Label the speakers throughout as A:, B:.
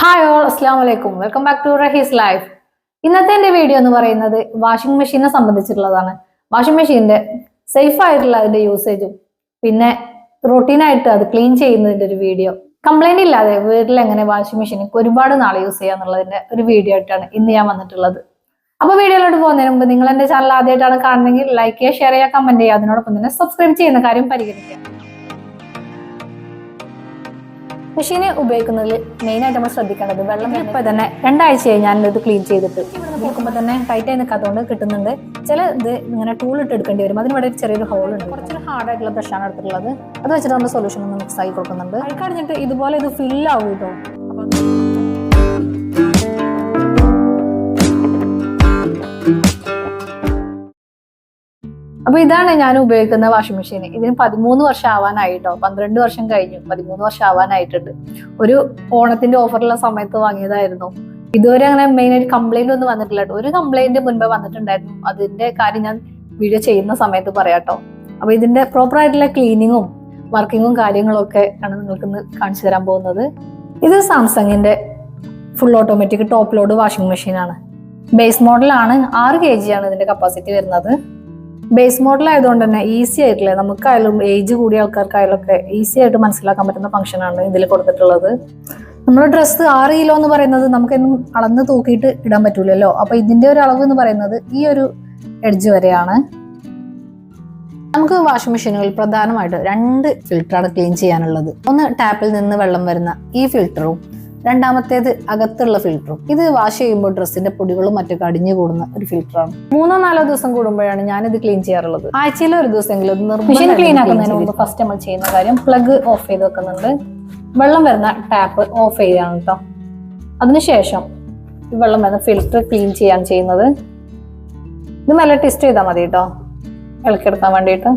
A: Hi all അസ്സാം വലൈക്കും welcome back to Rahees life ഇന്നത്തെ എന്റെ വീഡിയോ എന്ന് പറയുന്നത് വാഷിംഗ് മെഷീനെ സംബന്ധിച്ചിട്ടുള്ളതാണ്. വാഷിംഗ് മെഷീന്റെ സേഫ് ആയിട്ടുള്ള അതിന്റെ യൂസേജും പിന്നെ റൊട്ടീനായിട്ട് അത് ക്ലീൻ ചെയ്യുന്നതിന്റെ ഒരു വീഡിയോ കംപ്ലൈന്റ് ഇല്ലാതെ വീട്ടിൽ എങ്ങനെ വാഷിംഗ് മെഷീൻ ഒരുപാട് നാൾ യൂസ് ചെയ്യാന്നുള്ളതിന്റെ ഒരു വീഡിയോ ആയിട്ടാണ് ഇന്ന് ഞാൻ വന്നിട്ടുള്ളത്. അപ്പോൾ വീഡിയോയിലോട്ട് പോകുന്നതിന് മുമ്പ് നിങ്ങൾ എന്റെ ചാനൽ ആദ്യമായിട്ടാണ് കാണുന്നതെങ്കിൽ ലൈക്ക് ചെയ്യുക ഷെയർ ചെയ്യുക കമന്റ് ചെയ്യുക. അതിനോടൊപ്പം തന്നെ സബ്സ്ക്രൈബ് ചെയ്യുന്ന കാര്യം പരിഗണിക്കുക. മെഷീന് ഉപയോഗിക്കുന്നതിൽ മെയിനായിട്ട് നമ്മൾ ശ്രദ്ധിക്കേണ്ടത് വെള്ളം ഇപ്പൊ തന്നെ രണ്ടാഴ്ചയായി ഞാൻ ഇത് ക്ലീൻ ചെയ്തിട്ട് നോക്കുമ്പോൾ തന്നെ ടൈറ്റ് ആയി നിൽക്കാത്തതുകൊണ്ട് കിട്ടുന്നുണ്ട്. ചില ഇത് ഇങ്ങനെ ടൂൾ ഇട്ട് എടുക്കേണ്ടി വരും. അതിന് ഇവിടെ ചെറിയൊരു ഹോൾ ഉണ്ട് കുറച്ചൊരു ഹാർഡ് ആയിട്ടുള്ള ബ്രഷാണ് എടുത്തിട്ടുള്ളത്. അത് വെച്ചിട്ട് നമ്മൾ സൊല്യൂഷൻ ഒന്ന് മിക്സ് ആക്കി കൊടുക്കുന്നുണ്ട്. അത് കഴിഞ്ഞിട്ട് ഇതുപോലെ ഇത് ഫില്ല് ആവും കേട്ടോ അപ്പൊ ഇതാണ് ഞാൻ ഉപയോഗിക്കുന്ന വാഷിംഗ് മെഷീൻ ഇതിന് പതിമൂന്ന് വർഷം ആവാനായിട്ടോ പന്ത്രണ്ട് വർഷം കഴിഞ്ഞു. പതിമൂന്ന് വർഷം ആവാനായിട്ടുണ്ട് ഒരു ഓണത്തിന്റെ ഓഫറുള്ള സമയത്ത് വാങ്ങിയതായിരുന്നു. ഇതുവരെ അങ്ങനെ മെയിൻ ആയിട്ട് കംപ്ലൈന്റ് ഒന്നും വന്നിട്ടില്ല ഒരു കംപ്ലൈന്റ് മുൻപേ വന്നിട്ടുണ്ടായിരുന്നു. അതിന്റെ കാര്യം ഞാൻ വീഡിയോ ചെയ്യുന്ന സമയത്ത് പറയാട്ടോ. അപ്പൊ ഇതിന്റെ പ്രോപ്പർ ആയിട്ടുള്ള ക്ലീനിങ്ങും വർക്കിങ്ങും കാര്യങ്ങളും ഒക്കെ ആണ് നിങ്ങൾക്ക് ഇന്ന് കാണിച്ചു തരാൻ പോകുന്നത്. ഇത് സാംസങ്ങിന്റെ full automatic top load washing മെഷീനാണ് ബേസ് മോഡലാണ് ആറ് കെ ജി ആണ് ഇതിന്റെ കപ്പാസിറ്റി വരുന്നത്. ബേസ് മോഡൽ ആയതുകൊണ്ട് തന്നെ ഈസി ആയിട്ടില്ലേ? നമുക്കായാലും ഏജ് കൂടിയ ആൾക്കാർക്കായാലും ഒക്കെ ഈസി ആയിട്ട് മനസ്സിലാക്കാൻ പറ്റുന്ന ഫംഗ്ഷൻ ആണ് ഇതിൽ കൊടുത്തിട്ടുള്ളത്. നമ്മൾ ഡ്രസ്സ് ആറ് കിലോ എന്ന് പറയുന്നത് നമുക്കെന്നും അളന്ന് തൂക്കിയിട്ട് ഇടാൻ പറ്റൂലല്ലോ? അപ്പൊ ഇതിന്റെ ഒരു അളവ് എന്ന് പറയുന്നത് ഈ ഒരു എഡ്ജ് വരെയാണ്. നമുക്ക് വാഷിംഗ് മെഷീനുകളിൽ പ്രധാനമായിട്ട് രണ്ട് ഫിൽറ്ററാണ് ക്ലീൻ ചെയ്യാനുള്ളത്. ഒന്ന് ടാപ്പിൽ നിന്ന് വെള്ളം വരുന്ന ഈ ഫിൽറ്ററും രണ്ടാമത്തേത് അകത്തുള്ള ഫിൽറ്ററും ഇത് വാഷ് ചെയ്യുമ്പോൾ ഡ്രസ്സിന്റെ പൊടികളും മറ്റൊക്കെ അടിഞ്ഞു കൂടുന്ന ഒരു ഫിൽറ്ററാണ് മൂന്നോ നാലോ ദിവസം കൂടുമ്പോഴാണ് ഞാൻ ഇത് ക്ലീൻ ചെയ്യാറുള്ളത്. ആഴ്ചയിൽ ഒരു ദിവസമെങ്കിലും മെഷീൻ ക്ലീൻ ആക്കുന്നതിന് മുമ്പ് ഫസ്റ്റ് നമ്മൾ ചെയ്യുന്ന കാര്യം പ്ലഗ് ഓഫ് ചെയ്ത് വെക്കുന്നുണ്ട്. വെള്ളം വരുന്ന ടാപ്പ് ഓഫ് ചെയ്യാണ് കേട്ടോ അതിനുശേഷം വെള്ളം വരുന്ന ഫിൽറ്റർ ക്ലീൻ ചെയ്യാൻ ചെയ്യുന്നത്. ഇത് നല്ല ടെസ്റ്റ് ചെയ്താൽ മതി കേട്ടോ ഇളക്കിയെടുക്കാൻ വേണ്ടിയിട്ട്.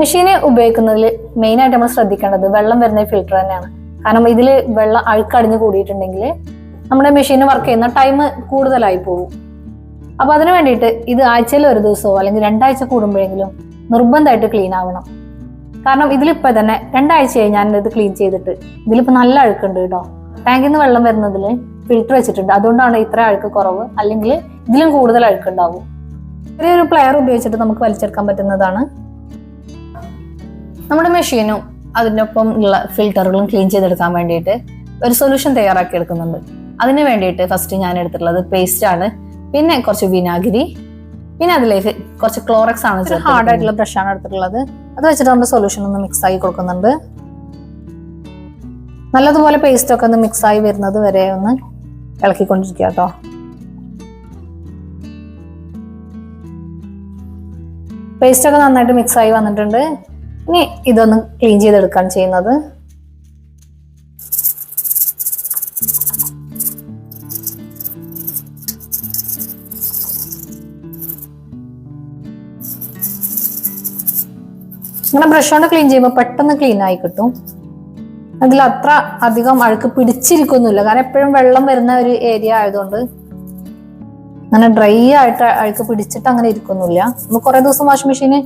A: മെഷീന് ഉപയോഗിക്കുന്നതിൽ മെയിനായിട്ട് നമ്മൾ ശ്രദ്ധിക്കേണ്ടത് വെള്ളം വരുന്ന ഫിൽറ്റർ തന്നെയാണ്. കാരണം ഇതിൽ വെള്ളം അഴുക്കടിഞ്ഞ് കൂടിയിട്ടുണ്ടെങ്കിൽ നമ്മുടെ മെഷീൻ വർക്ക് ചെയ്യുന്ന ടൈം കൂടുതലായി പോകും. അപ്പോൾ അതിന് വേണ്ടിയിട്ട് ഇത് ആഴ്ചയിൽ ഒരു ദിവസമോ അല്ലെങ്കിൽ രണ്ടാഴ്ച കൂടുമ്പോഴെങ്കിലും നിർബന്ധമായിട്ട് ക്ലീൻ ആവണം. കാരണം ഇതിലിപ്പോ തന്നെ രണ്ടാഴ്ചയായി ഞാൻ ഇത് ക്ലീൻ ചെയ്തിട്ട്. ഇതിലിപ്പോ നല്ല അഴുക്കുണ്ട് കേട്ടോ. ടാങ്കിൽ നിന്ന് വെള്ളം വരുന്നതിൽ ഫിൽറ്റർ വെച്ചിട്ടുണ്ട്. അതുകൊണ്ടാണ് ഇത്ര അഴുക്ക് കുറവ്. അല്ലെങ്കിൽ ഇതിലും കൂടുതൽ അഴുക്കുണ്ടാവും. ചെറിയൊരു പ്ലെയർ ഉപയോഗിച്ചിട്ട് നമുക്ക് വലിച്ചെടുക്കാൻ പറ്റുന്നതാണ്. നമ്മുടെ മെഷീനും അതിനൊപ്പം ഉള്ള ഫിൽറ്ററുകളും ക്ലീൻ ചെയ്തെടുക്കാൻ വേണ്ടിയിട്ട് ഒരു സൊല്യൂഷൻ തയ്യാറാക്കി എടുക്കുന്നുണ്ട്. അതിന് വേണ്ടിയിട്ട് ഫസ്റ്റ് ഞാൻ എടുത്തിട്ടുള്ളത് പേസ്റ്റ് ആണ്. പിന്നെ കുറച്ച് വിനാഗിരി പിന്നെ അതിലേക്ക് കുറച്ച് ക്ലോറക്സ് ആണ് ഹാർഡ് ആയിട്ടുള്ള ബ്രഷ് ആണ് എടുത്തിട്ടുള്ളത്. അത് വെച്ചിട്ട് നമ്മൾ സൊല്യൂഷൻ ഒന്ന് മിക്സ് ആക്കി കൊടുക്കുന്നുണ്ട്. നല്ലതുപോലെ പേസ്റ്റ് ഒക്കെ ഒന്ന് മിക്സ് ആയി വരുന്നത് വരെ ഒന്ന് ഇളക്കിക്കൊണ്ടിരിക്കുക കേട്ടോ. പേസ്റ്റ് ഒക്കെ നന്നായിട്ട് മിക്സ് ആയി വന്നിട്ടുണ്ട്. ഇനി ഇതൊന്ന് ക്ലീൻ ചെയ്തെടുക്കാൻ ചെയ്യുന്നത്. ഇങ്ങനെ ബ്രഷ് കൊണ്ട് ക്ലീൻ ചെയ്യുമ്പോൾ പെട്ടെന്ന് ക്ലീൻ ആയി കിട്ടും. അതിൽ അത്ര അധികം അഴുക്ക് പിടിച്ചിരിക്കൊന്നുമില്ല കാരണം എപ്പോഴും വെള്ളം വരുന്ന ഒരു ഏരിയ ആയതുകൊണ്ട് അങ്ങനെ ഡ്രൈ ആയിട്ട് അഴുക്ക് പിടിച്ചിട്ട് അങ്ങനെ ഇരിക്കൊന്നുമില്ല നമ്മൾ കുറെ ദിവസം വാഷിംഗ് മെഷീന്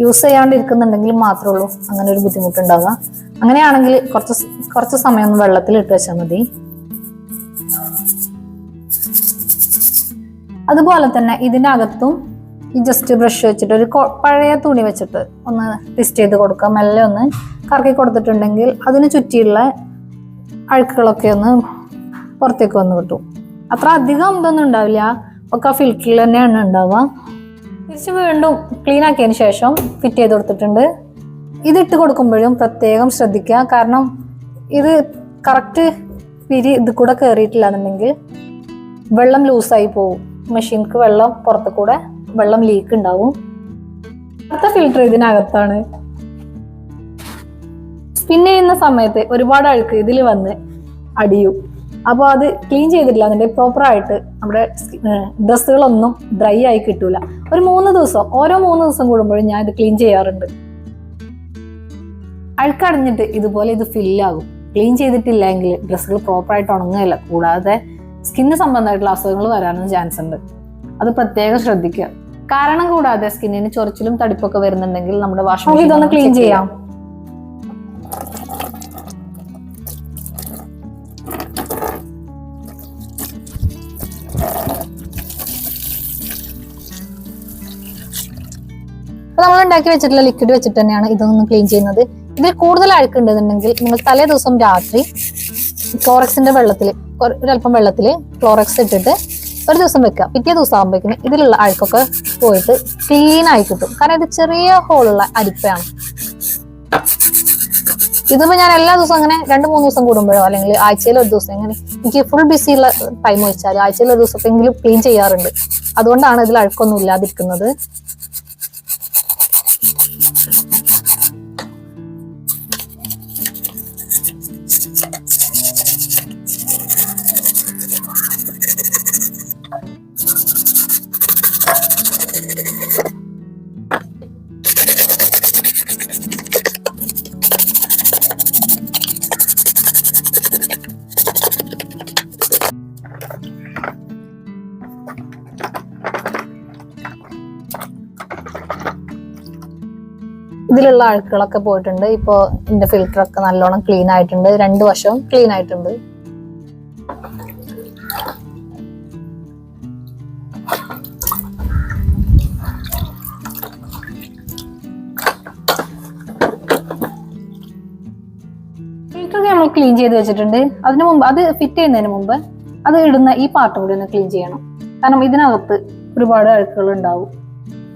A: യൂസ് ചെയ്യാണ്ടിരിക്കുന്നുണ്ടെങ്കിൽ മാത്രമേ ഉള്ളൂ. അങ്ങനെ ഒരു ബുദ്ധിമുട്ടുണ്ടാവുക. അങ്ങനെയാണെങ്കിൽ കുറച്ച് കുറച്ച് സമയം ഒന്ന് വെള്ളത്തിൽ ഇട്ട് വെച്ചാൽ മതി. അതുപോലെ തന്നെ ഇതിന്റെ അകത്തും ഈ ജസ്റ്റ് ബ്രഷ് വെച്ചിട്ട് ഒരു പഴയ തുണി വെച്ചിട്ട് ഒന്ന് ട്വിസ്റ്റ് ചെയ്ത് കൊടുക്കുക. മെല്ലെ ഒന്ന് കറക്കി കൊടുത്തിട്ടുണ്ടെങ്കിൽ അതിന് ചുറ്റിയുള്ള അഴുക്കുകളൊക്കെ ഒന്ന് പുറത്തേക്ക് വന്ന് കിട്ടും. അത്ര അധികം ഇതൊന്നും ഉണ്ടാവില്ല. ഒക്കെ ആ ഫിൽറ്ററിൽ തന്നെയാണ് ഉണ്ടാവുക. തിരിച്ച് വീണ്ടും ക്ലീൻ ആക്കിയതിന് ശേഷം ഫിറ്റ് ചെയ്ത് കൊടുത്തിട്ടുണ്ട്. ഇതിട്ട് കൊടുക്കുമ്പോഴും പ്രത്യേകം ശ്രദ്ധിക്കുക. കാരണം ഇത് കറക്റ്റ് പിരി ഇത് കൂടെ കയറിയിട്ടില്ല എന്നുണ്ടെങ്കിൽ വെള്ളം ലൂസായി പോകും മെഷീൻക്ക് വെള്ളം പുറത്ത് കൂടെ വെള്ളം ലീക്ക് ഉണ്ടാവും. അടുത്ത ഫിൽറ്റർ ഇതിനകത്താണ്. സ്പിൻ ചെയ്യുന്ന സമയത്ത് ഒരുപാട് അഴുക്ക് ഇതിൽ വന്ന് അടിയും. അപ്പോൾ അത് ക്ലീൻ ചെയ്തിട്ടില്ല. അതിന്റെ പ്രോപ്പറായിട്ട് നമ്മുടെ ഡ്രസ്സുകളൊന്നും ഡ്രൈ ആയി കിട്ടൂല. ഒരു മൂന്ന് ദിവസം ഓരോ മൂന്ന് ദിവസം കൂടുമ്പോഴും ഞാൻ ഇത് ക്ലീൻ ചെയ്യാറുണ്ട്. അഴുക്കടഞ്ഞിട്ട് ഇതുപോലെ ഇത് ഫില്ലാകും ക്ലീൻ ചെയ്തിട്ടില്ലെങ്കിൽ ഡ്രസ്സുകൾ പ്രോപ്പറായിട്ട് ഉണങ്ങുകയില്ല. കൂടാതെ സ്കിന്ന് സംബന്ധമായിട്ടുള്ള അസുഖങ്ങൾ വരാനും ചാൻസ് ഉണ്ട്. അത് പ്രത്യേകം ശ്രദ്ധിക്കുക. കാരണം കൂടാതെ സ്കിന്നിന് ചൊറിച്ചിലും തടിപ്പൊക്കെ വരുന്നുണ്ടെങ്കിൽ നമ്മുടെ വാഷിംഗ് ഇതൊന്ന് ക്ലീൻ ചെയ്യാം. നമ്മൾ ഉണ്ടാക്കി വെച്ചിട്ടുള്ള ലിക്വിഡ് വെച്ചിട്ട് തന്നെയാണ് ഇതൊന്ന് ക്ലീൻ ചെയ്യുന്നത്. ഇതിൽ കൂടുതൽ അഴുക്കുണ്ടെന്നുണ്ടെങ്കിൽ നിങ്ങൾ തലേ ദിവസം രാത്രി ക്ലോറക്സിന്റെ വെള്ളത്തിൽ ഒരല്പം വെള്ളത്തിൽ ക്ലോറക്സ് ഇട്ടിട്ട് ഒരു ദിവസം വെക്കുക. പിറ്റേ ദിവസം ആകുമ്പോഴേക്കും ഇതിലുള്ള അഴുക്കൊക്കെ പോയിട്ട് ക്ലീൻ ആയി കിട്ടും. കാരണം ഇത് ചെറിയ ഹോളുള്ള അരിപ്പയാണ്. ഇതിപ്പോ ഞാൻ എല്ലാ ദിവസവും അങ്ങനെ രണ്ട് മൂന്ന് ദിവസം കൂടുമ്പോഴോ അല്ലെങ്കിൽ ആഴ്ചയിൽ ഒരു ദിവസം ഇങ്ങനെ എനിക്ക് ഫുൾ ബിസി ഉള്ള ടൈം വെച്ചാൽ ആഴ്ചയിൽ ഒരു ദിവസത്തെങ്കിലും ക്ലീൻ ചെയ്യാറുണ്ട്. അതുകൊണ്ടാണ് ഇതിൽ അഴുക്കൊന്നും ഇല്ലാതിരിക്കുന്നത്. ഇതിലുള്ള അഴുക്കുകളൊക്കെ പോയിട്ടുണ്ട്. ഇപ്പോൾ ഇതിന്റെ ഫിൽറ്റർ ഒക്കെ നല്ലോണം ക്ലീൻ ആയിട്ടുണ്ട്. രണ്ട് വശവും ക്ലീൻ ആയിട്ടുണ്ട്. നമ്മൾ ക്ലീൻ ചെയ്ത് വെച്ചിട്ടുണ്ട്. അതിന് മുമ്പ് അത് ഫിറ്റ് ചെയ്യുന്നതിന് മുമ്പ് അത് ഇടുന്ന ഈ പാർട്ട് കൂടി ഒന്ന് ക്ലീൻ ചെയ്യണം. കാരണം ഇതിനകത്ത് ഒരുപാട് അഴുക്കുകൾ ഉണ്ടാവും.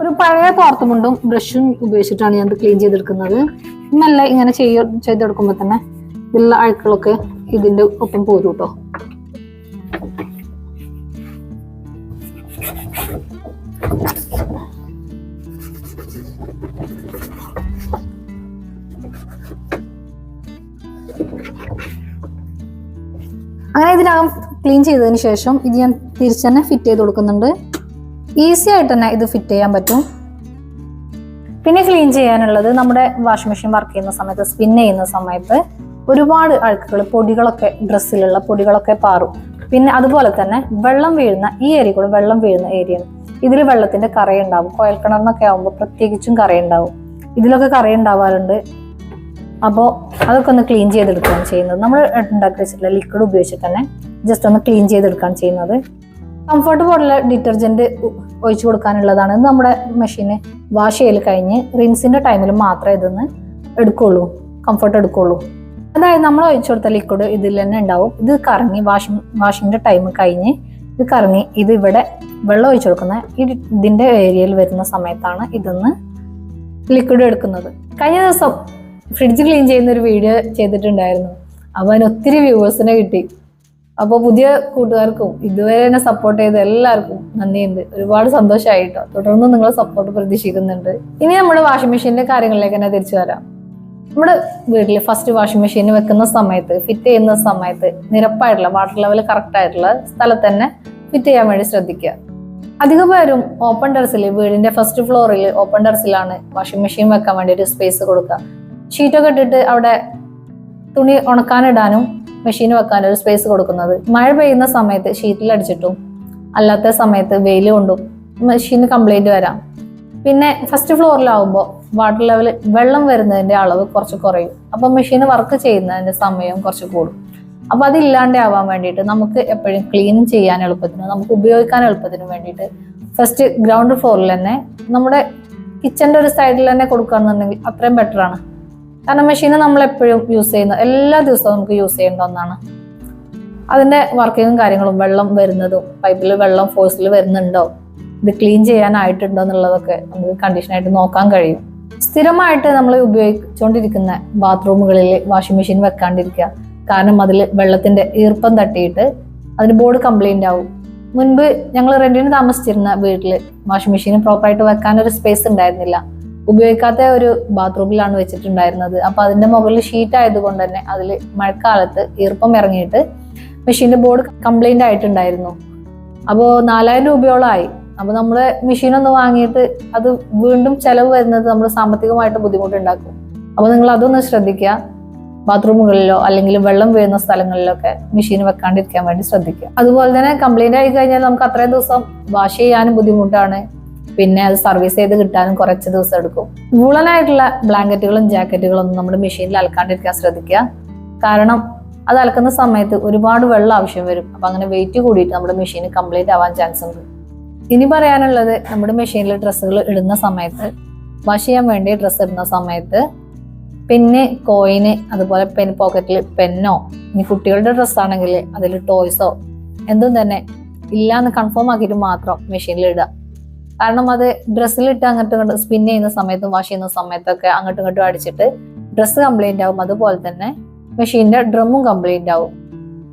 A: ഒരു പഴയ തോർത്തുമുണ്ടും ബ്രഷും ഉപയോഗിച്ചിട്ടാണ് ഞാൻ ക്ലീൻ ചെയ്തെടുക്കുന്നത്. നല്ല ഇങ്ങനെ ചെയ്യ ചെയ്തെടുക്കുമ്പോൾ തന്നെ ഇതിലുള്ള അഴുക്കുകളൊക്കെ ഇതിന്റെ ഒപ്പം പോരും കേട്ടോ അങ്ങനെ ഇതിനകം ക്ലീൻ ചെയ്തതിന് ശേഷം ഇത് ഞാൻ തിരിച്ചു തന്നെ ഫിറ്റ് ചെയ്ത് കൊടുക്കുന്നുണ്ട്. ഈസി ആയിട്ട് തന്നെ ഇത് ഫിറ്റ് ചെയ്യാൻ പറ്റും. പിന്നെ ക്ലീൻ ചെയ്യാനുള്ളത് നമ്മുടെ വാഷിംഗ് മെഷീൻ വർക്ക് ചെയ്യുന്ന സമയത്ത് സ്പിൻ ചെയ്യുന്ന സമയത്ത് ഒരുപാട് അഴുക്കുകൾ പൊടികളൊക്കെ ഡ്രസ്സിലുള്ള പൊടികളൊക്കെ പാറും. പിന്നെ അതുപോലെ തന്നെ വെള്ളം വീഴുന്ന ഈ ഏരിയ കൂടെ വെള്ളം വീഴുന്ന ഏരിയ ഇതിൽ വെള്ളത്തിന്റെ കറയുണ്ടാവും. കോയൽ കിണറിനൊക്കെ ആകുമ്പോൾ പ്രത്യേകിച്ചും കറയുണ്ടാവും. ഇതിലൊക്കെ കറയുണ്ടാവാറുണ്ട്. അപ്പോൾ അതൊക്കെ ഒന്ന് ക്ലീൻ ചെയ്തെടുക്കുകയാണ് ചെയ്യുന്നത്. നമ്മൾ ഉണ്ടാക്കി വെച്ചിട്ടുള്ള ലിക്വിഡ് ഉപയോഗിച്ചിട്ട് തന്നെ ജസ്റ്റ് ഒന്ന് ക്ലീൻ ചെയ്തെടുക്കുകയാണ് ചെയ്യുന്നത്. കംഫർട്ട് പോലുള്ള ഡിറ്റർജന്റ് ഒഴിച്ചു കൊടുക്കാനുള്ളതാണ്. ഇത് നമ്മുടെ മെഷീന് വാഷ് ചെയ്യൽ കഴിഞ്ഞ് റിൻസിന്റെ ടൈമിൽ മാത്രമേ ഇതൊന്ന് എടുക്കുള്ളൂ. കംഫർട്ട് എടുക്കുള്ളൂ. അതായത് നമ്മൾ ഒഴിച്ചു കൊടുത്ത ലിക്വിഡ് ഇതിൽ തന്നെ ഉണ്ടാവും. ഇത് കറങ്ങി വാഷിംഗ് വാഷിങ്ങിന്റെ ടൈം കഴിഞ്ഞ് ഇത് കറങ്ങി ഇത് ഇവിടെ വെള്ളം ഒഴിച്ചു കൊടുക്കുന്ന ഈ ഇതിന്റെ ഏരിയയിൽ വരുന്ന സമയത്താണ് ഇതൊന്ന് ലിക്വിഡ് എടുക്കുന്നത്. കഴിഞ്ഞ ദിവസം ഫ്രിഡ്ജ് ക്ലീൻ ചെയ്യുന്ന ഒരു വീഡിയോ ചെയ്തിട്ടുണ്ടായിരുന്നു. അതിന് ഒത്തിരി വ്യൂവേഴ്സിനെ കിട്ടി. അപ്പോൾ പുതിയ കൂട്ടുകാർക്കും ഇതുവരെ എന്നെ സപ്പോർട്ട് ചെയ്ത എല്ലാവർക്കും നന്ദിയുണ്ട് ഒരുപാട് സന്തോഷമായിട്ടോ തുടർന്ന് നിങ്ങളെ സപ്പോർട്ട് പ്രതീക്ഷിക്കുന്നുണ്ട്. ഇനി നമ്മുടെ വാഷിംഗ് മെഷീനിന്റെ കാര്യങ്ങളിലേക്ക് തന്നെ തിരിച്ചു വരാം. നമ്മുടെ വീട്ടിൽ ഫസ്റ്റ് വാഷിംഗ് മെഷീൻ വെക്കുന്ന സമയത്ത് ഫിറ്റ് ചെയ്യുന്ന സമയത്ത് നിരപ്പായിട്ടുള്ള വാട്ടർ ലെവൽ കറക്റ്റ് ആയിട്ടുള്ള സ്ഥലത്ത് തന്നെ ഫിറ്റ് ചെയ്യാൻ വേണ്ടി ശ്രദ്ധിക്കുക. അധിക പേരും ഓപ്പൺ ടെറസിൽ വീടിന്റെ ഫസ്റ്റ് ഫ്ലോറിൽ ഓപ്പൺ ടെറസിലാണ് വാഷിംഗ് മെഷീൻ വെക്കാൻ വേണ്ടി ഒരു സ്പേസ് കൊടുക്കുക ഷീറ്റൊക്കെ ഇട്ടിട്ട് അവിടെ തുണി ഉണക്കാനിടാനും മെഷീൻ വെക്കാനും ഒരു സ്പേസ് കൊടുക്കുന്നത്. മഴ പെയ്യുന്ന സമയത്ത് ഷീറ്റിലടിച്ചിട്ടും അല്ലാത്ത സമയത്ത് വെയിൽ കൊണ്ടും മെഷീന് കംപ്ലൈന്റ് വരാം. പിന്നെ ഫസ്റ്റ് ഫ്ലോറിലാവുമ്പോൾ വാട്ടർ ലെവൽ വെള്ളം വരുന്നതിന്റെ അളവ് കുറച്ച് കുറയും. അപ്പോൾ മെഷീൻ വർക്ക് ചെയ്യുന്നതിന്റെ സമയം കുറച്ച് കൂടും. അപ്പോൾ അതില്ലാണ്ട് ആവാൻ വേണ്ടിയിട്ട് നമുക്ക് എപ്പോഴും ക്ലീൻ ചെയ്യാൻ എളുപ്പത്തിന് നമുക്ക് ഉപയോഗിക്കാൻ എളുപ്പത്തിന് വേണ്ടിയിട്ട് ഫസ്റ്റ് ഗ്രൗണ്ട് ഫ്ലോറിൽ തന്നെ നമ്മുടെ കിച്ചന്റെ ഒരു സൈഡിൽ തന്നെ കൊടുക്കുകയാണെന്നുണ്ടെങ്കിൽ അത്രയും ബെറ്ററാണ് കാരണം മെഷീൻ നമ്മൾ എപ്പോഴും യൂസ് ചെയ്യുന്ന എല്ലാ ദിവസവും നമുക്ക് യൂസ് ചെയ്യേണ്ട ഒന്നാണ്. അതിന്റെ വർക്കിങ്ങും കാര്യങ്ങളും വെള്ളം വരുന്നതും പൈപ്പിൽ വെള്ളം ഫോഴ്സിൽ വരുന്നുണ്ടോ ഇത് ക്ലീൻ ചെയ്യാനായിട്ടുണ്ടോ എന്നുള്ളതൊക്കെ നമുക്ക് കണ്ടീഷനായിട്ട് നോക്കാൻ കഴിയും. സ്ഥിരമായിട്ട് നമ്മൾ ഉപയോഗിച്ചുകൊണ്ടിരിക്കുന്ന ബാത്റൂമുകളിൽ വാഷിംഗ് മെഷീൻ വെക്കാണ്ടിരിക്കുക. കാരണം അതിൽ വെള്ളത്തിന്റെ ഈർപ്പം തട്ടിയിട്ട് അതിന് ബോർഡ് കംപ്ലൈന്റ് ആവും. മുൻപ് ഞങ്ങൾ റെന്റിന് താമസിച്ചിരുന്ന വീട്ടിൽ വാഷിംഗ് മെഷീൻ പ്രോപ്പറായിട്ട് വെക്കാൻ ഒരു സ്പേസ് ഉണ്ടായിരുന്നില്ല. ഉപയോഗിക്കാത്ത ഒരു ബാത്റൂമിലാണ് വെച്ചിട്ടുണ്ടായിരുന്നത്. അപ്പൊ അതിന്റെ മുകളിൽ ഷീറ്റ് ആയതുകൊണ്ട് തന്നെ അതിൽ മഴക്കാലത്ത് ഈർപ്പം ഇറങ്ങിയിട്ട് മെഷീന്റെ ബോർഡ് കംപ്ലൈന്റ് ആയിട്ടുണ്ടായിരുന്നു. അപ്പോൾ നാലായിരം രൂപയോളമായി. അപ്പൊ നമ്മൾ മെഷീൻ ഒന്ന് വാങ്ങിയിട്ട് അത് വീണ്ടും ചെലവ് വരുന്നത് നമ്മൾ സാമ്പത്തികമായിട്ട് ബുദ്ധിമുട്ടുണ്ടാക്കും. അപ്പൊ നിങ്ങൾ അതൊന്ന് ശ്രദ്ധിക്കുക. ബാത്റൂമുകളിലോ അല്ലെങ്കിൽ വെള്ളം വീഴുന്ന സ്ഥലങ്ങളിലൊക്കെ മെഷീൻ വെക്കാണ്ടിരിക്കാൻ വേണ്ടി ശ്രദ്ധിക്കുക. അതുപോലെ തന്നെ കംപ്ലൈന്റ് ആയി കഴിഞ്ഞാൽ നമുക്ക് അത്രയും ദിവസം വാഷ് ചെയ്യാനും ബുദ്ധിമുട്ടാണ്. പിന്നെ അത് സർവീസ് ചെയ്ത് കിട്ടാനും കുറച്ച് ദിവസം എടുക്കും. വുളനായിട്ടുള്ള ബ്ലാങ്കറ്റുകളും ജാക്കറ്റുകളും ഒന്നും നമ്മുടെ മെഷീനിൽ അലക്കാണ്ടിരിക്കാൻ ശ്രദ്ധിക്കുക. കാരണം അത് അലക്കുന്ന സമയത്ത് ഒരുപാട് വെള്ളം ആവശ്യം വരും. അപ്പൊ അങ്ങനെ വെയിറ്റ് കൂടിയിട്ട് നമ്മുടെ മെഷീൻ കംപ്ലീറ്റ് ആവാൻ ചാൻസ് ഉണ്ട്. ഇനി പറയാനുള്ളത് നമ്മുടെ മെഷീനിൽ ഡ്രസ്സുകൾ ഇടുന്ന സമയത്ത് വാഷ് ചെയ്യാൻ വേണ്ടി ഡ്രസ്സ് ഇടുന്ന സമയത്ത് പിന്നെ കോയിന് അതുപോലെ പെൻ പോക്കറ്റിൽ പെന്നോ ഇനി കുട്ടികളുടെ ഡ്രസ്സാണെങ്കിൽ അതിൽ ടോയ്സോ എന്തും തന്നെ ഇല്ലാന്ന് കൺഫേം ആക്കിയിട്ട് മാത്രം മെഷീനിൽ ഇടുക. കാരണം അത് ഡ്രസ്സിലിട്ട് അങ്ങോട്ടും ഇങ്ങോട്ടും സ്പിൻ ചെയ്യുന്ന സമയത്തും വാഷ് ചെയ്യുന്ന സമയത്തൊക്കെ അങ്ങോട്ടും ഇങ്ങോട്ടും അടിച്ചിട്ട് ഡ്രസ്സ് കംപ്ലൈന്റ് ആവും. അതുപോലെ തന്നെ മെഷീന്റെ ഡ്രമ്മും കംപ്ലൈന്റ് ആവും.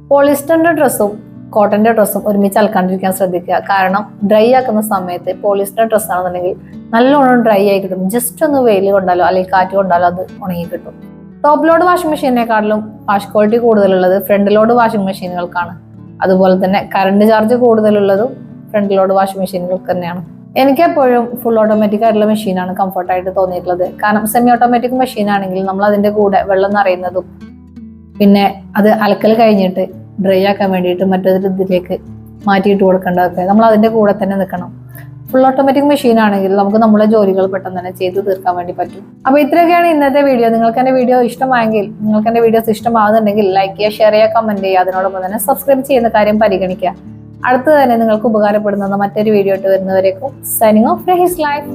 A: പോളിസ്റ്ററിന്റെ ഡ്രസ്സും കോട്ടന്റെ ഡ്രസ്സും ഒരുമിച്ച് അലക്കാണ്ടിരിക്കാൻ ശ്രദ്ധിക്കുക. കാരണം ഡ്രൈ ആക്കുന്ന സമയത്ത് പോളിസ്റ്റർ ഡ്രസ്സ് ആണെന്നുണ്ടെങ്കിൽ നല്ലോണം ഡ്രൈ ആയി കിട്ടും. ജസ്റ്റ് ഒന്ന് വെയിൽ കൊണ്ടാലോ അല്ലെങ്കിൽ കാറ്റ് കൊണ്ടാലോ അത് ഉണങ്ങി കിട്ടും. ടോപ്പ് ലോഡ് വാഷിംഗ് മെഷീനേക്കാളും വാഷ് ക്വാളിറ്റി കൂടുതലുള്ളത് ഫ്രണ്ട് ലോഡ് വാഷിംഗ് മെഷീനുകൾക്കാണ് അതുപോലെ തന്നെ കറണ്ട് ചാർജ് കൂടുതലുള്ളതും ഫ്രണ്ട് ലോഡ് വാഷിംഗ് മെഷീനുകൾക്ക് തന്നെയാണ്. എനിക്ക് എപ്പോഴും ഫുൾ ഓട്ടോമാറ്റിക് ആയിട്ടുള്ള മെഷീനാണ് കംഫർട്ടായിട്ട് തോന്നിയിട്ടുള്ളത്. കാരണം സെമി ഓട്ടോമാറ്റിക് മെഷീൻ ആണെങ്കിൽ നമ്മൾ അതിന്റെ കൂടെ വെള്ളം നിറയുന്നതും പിന്നെ അത് അലക്കൽ കഴിഞ്ഞിട്ട് ഡ്രൈ ആക്കാൻ വേണ്ടിയിട്ട് മറ്റൊരു ഇതിലേക്ക് മാറ്റിയിട്ട് കൊടുക്കേണ്ടതൊക്കെ നമ്മൾ അതിന്റെ കൂടെ തന്നെ നിൽക്കണം. ഫുൾ ഓട്ടോമാറ്റിക് മെഷീൻ ആണെങ്കിൽ നമുക്ക് നമ്മുടെ ജോലികൾ പെട്ടെന്ന് തന്നെ ചെയ്തു തീർക്കാൻ വേണ്ടി പറ്റും. അപ്പോൾ ഇത്രയൊക്കെയാണ് ഇന്നത്തെ വീഡിയോ നിങ്ങൾക്ക് എന്റെ വീഡിയോ ഇഷ്ടമായെങ്കിൽ നിങ്ങൾക്ക് എന്റെ വീഡിയോസ് ഇഷ്ടമാകുന്നുണ്ടെങ്കിൽ ലൈക്ക് ചെയ്യുക ഷെയർ ചെയ്യുക കമന്റ് ചെയ്യുക. അതിനോടൊപ്പം തന്നെ സബ്സ്ക്രൈബ് ചെയ്യുന്ന കാര്യം പരിഗണിക്കുക. അടുത്ത് തന്നെ നിങ്ങൾക്ക് ഉപകാരപ്പെടുന്ന മറ്റൊരു വീഡിയോ ഇട്ട് വരുന്നവരേക്കും സൈനിങ് ഓഫ് ലൈഫ്